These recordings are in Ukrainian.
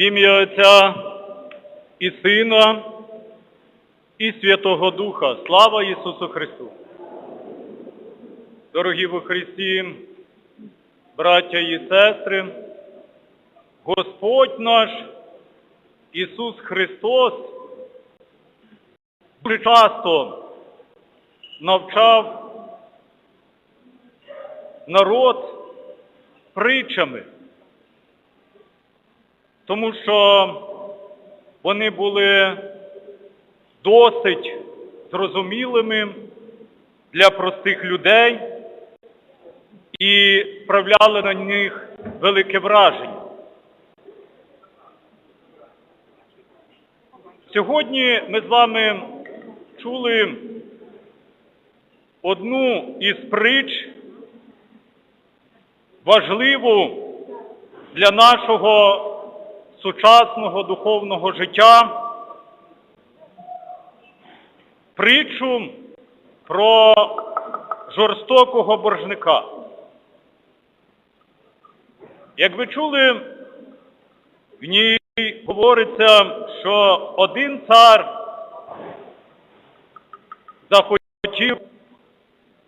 В ім'я Отця і Сина, і Святого Духа. Слава Ісусу Христу! Дорогі во Христі, браття і сестри, Господь наш Ісус Христос дуже часто навчав народ притчами, тому що вони були досить зрозумілими для простих людей і справляли на них велике враження. Сьогодні ми з вами чули одну із притч, важливу для нашого сучасного духовного життя, притчу про жорстокого боржника. Як ви чули, в ній говориться, що один цар захотів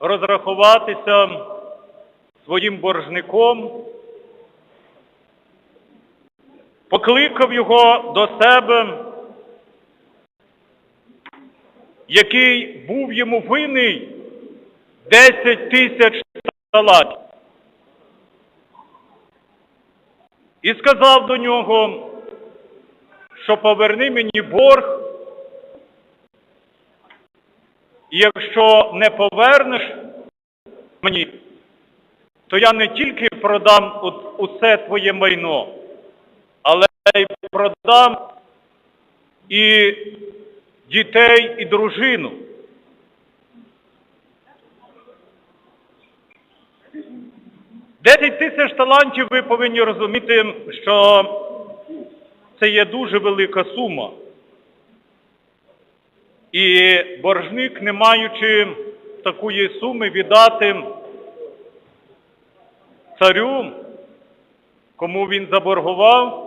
розрахуватися своїм боржником, покликав його до себе, який був йому винний 10 тисяч талантів. І сказав до нього, що поверни мені борг, і якщо не повернеш мені, то я не тільки продам усе твоє майно, але й продам і дітей, і дружину. Десять тисяч талантів ви повинні розуміти, що це є дуже велика сума. І боржник, не маючи такої суми, віддати царю, кому він заборгував,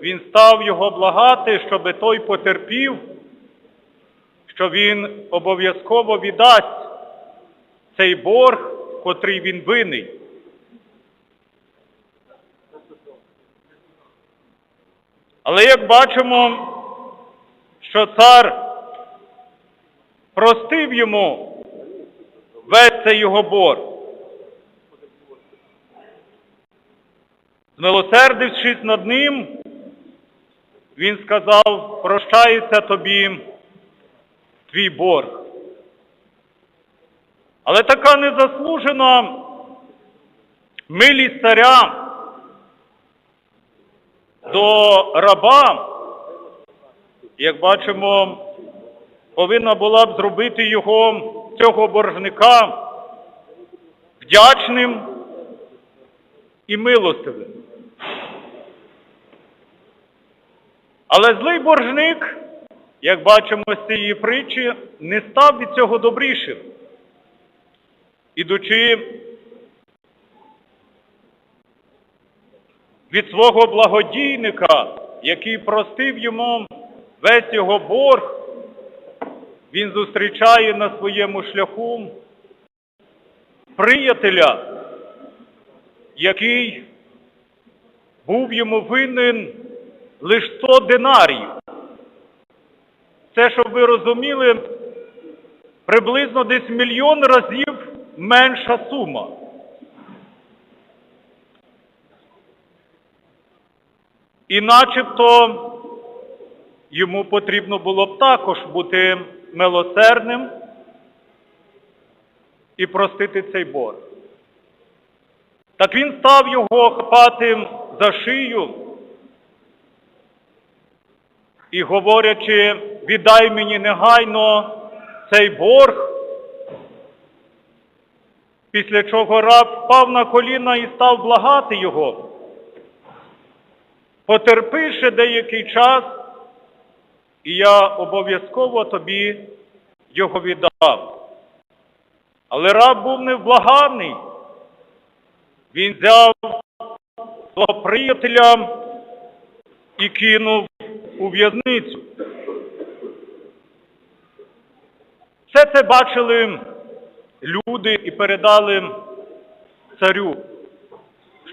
він став його благати, щоб той потерпів, що він обов'язково віддасть цей борг, котрий він винний. Але як бачимо, що цар простив йому весь цей його борг, змилосердившись над ним, він сказав, прощається тобі твій борг. Але така незаслужена милість царя до раба, як бачимо, повинна була б зробити його, цього боржника, вдячним і милостивим. Але злий боржник, як бачимо з цієї притчі, не став від цього добрішим. Ідучи від свого благодійника, який простив йому весь його борг, він зустрічає на своєму шляху приятеля, який був йому винен лише 100 динарів. Це, щоб ви розуміли, приблизно десь мільйон разів менша сума. І начебто йому потрібно було б також бути милосердним і простити цей борг. Так він став його хапати за шию і говорячи, віддай мені негайно цей борг, після чого раб впав на коліна і став благати його. Потерпи деякий час, і я обов'язково тобі його віддам. Але раб був невблаганний. Він взяв свого приятеля і кинув у в'язницю. Все це бачили люди і передали царю,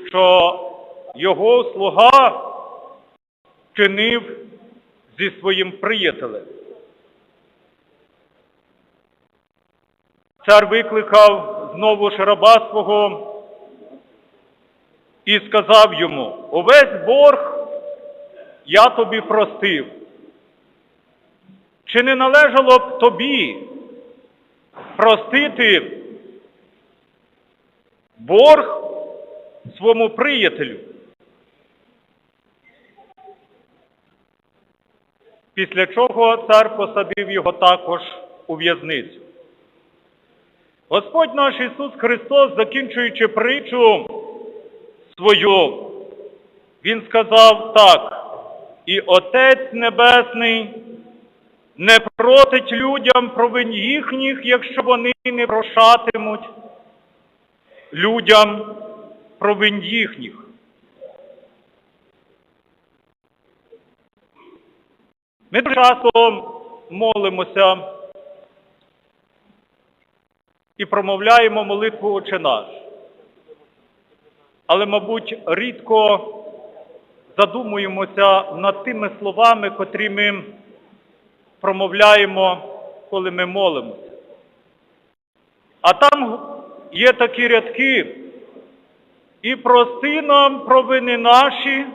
що його слуга чинив зі своїм приятелем. Цар викликав знову ж раба свого і сказав йому, увесь борг я тобі простив. Чи не належало б тобі простити борг своєму приятелю? Після чого цар посадив його також у в'язницю. Господь наш Ісус Христос, закінчуючи притчу свою, Він сказав так, і Отець Небесний не протить людям провин їхніх, якщо вони не прошатимуть людям провин їхніх. Ми часто молимося і промовляємо молитву Отче наш. Але, мабуть, рідко задумуємося над тими словами, котрі ми промовляємо, коли ми молимося. А там є такі рядки, і прости нам провини наші,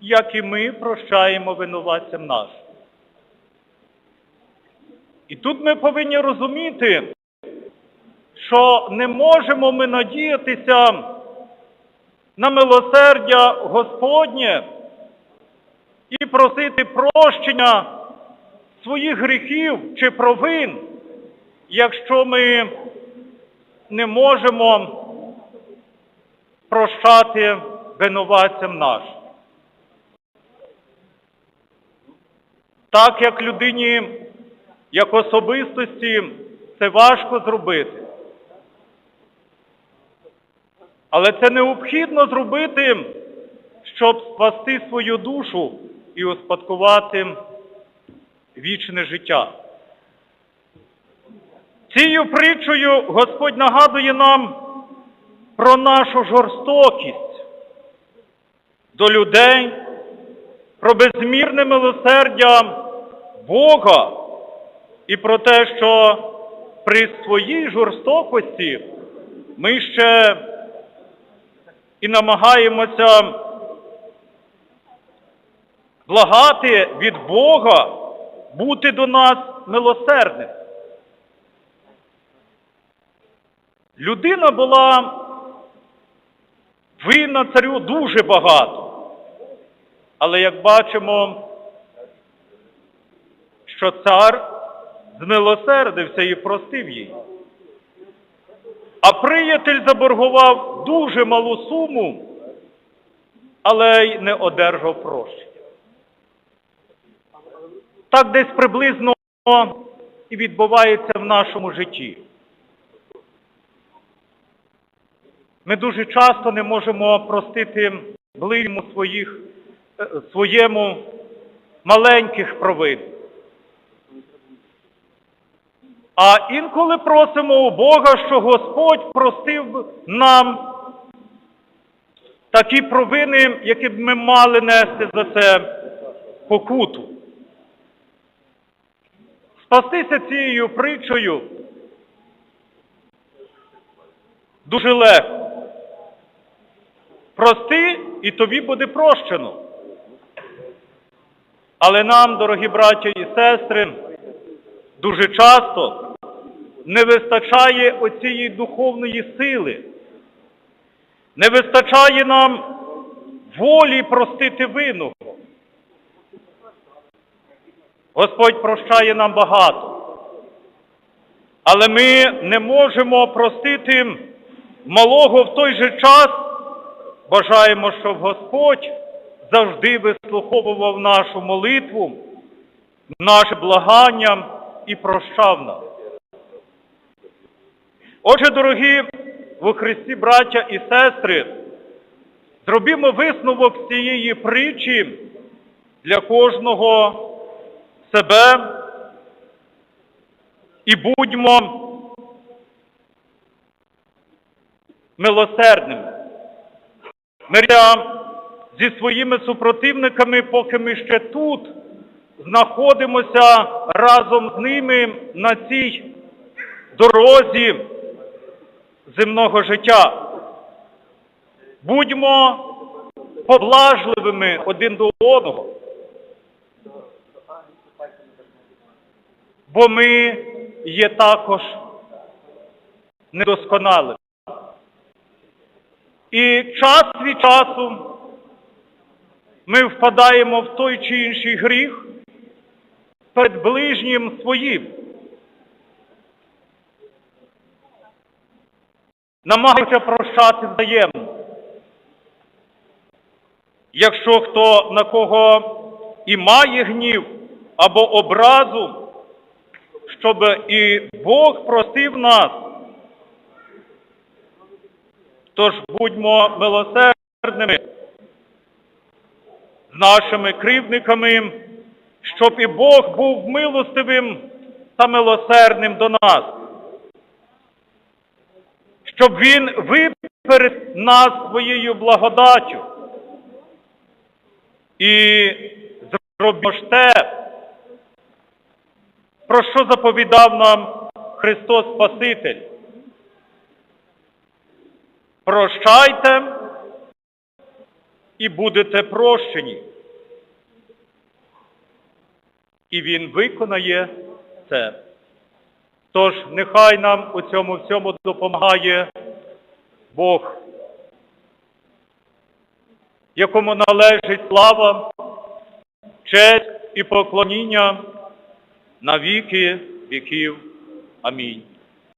як і ми прощаємо винуватцям нашим. І тут ми повинні розуміти, що не можемо ми надіятися на милосердя Господнє і просити прощення своїх гріхів чи провин, якщо ми не можемо прощати винуватцям нашим. Так як людині, як особистості, це важко зробити. Але це необхідно зробити, щоб спасти свою душу і успадкувати вічне життя. Цією притчою Господь нагадує нам про нашу жорстокість до людей, про безмірне милосердя Бога і про те, що при своїй жорстокості ми ще і намагаємося благати від Бога бути до нас милосердним. Людина була винна царю дуже багато. Але як бачимо, що цар змилосердився і простив їй. А приятель заборгував дуже малу суму, але й не одержав прощення. Так десь приблизно і відбувається в нашому житті. Ми дуже часто не можемо простити ближньому своїх, е, своєму маленьких провин. А інколи просимо у Бога, що Господь простив нам такі провини, які б ми мали нести за це покуту. Спастися цією притчою дуже легко. Прости, і тобі буде прощено. Але нам, дорогі браття і сестри, дуже часто не вистачає оцієї духовної сили, не вистачає нам волі простити винного. Господь прощає нам багато, але ми не можемо простити малого в той же час. Бажаємо, щоб Господь завжди вислуховував нашу молитву, наше благання і прощав нас. Отже, дорогі во Христі, браття і сестри, зробімо висновок цієї притчі для кожного себе і будьмо милосердними. Миря зі своїми супротивниками, поки ми ще тут знаходимося разом з ними на цій дорозі земного життя. Будьмо поблажливими один до одного, бо ми є також недосконалими. І час від часу ми впадаємо в той чи інший гріх перед ближнім своїм. Намагаюся прощати взаємно. Якщо хто на кого і має гнів або образу, щоб і Бог простив нас, Тож будьмо милосердними з нашими кривдниками, щоб і Бог був милостивим та милосердним до нас, щоб Він виперед нас своєю благодаттю і зробимо ж те, про що заповідав нам Христос Спаситель. Прощайте і будете прощені. І Він виконає це. Тож нехай нам у цьому всьому допомагає Бог, якому належить слава, честь і поклоніння на віки віків. Амінь.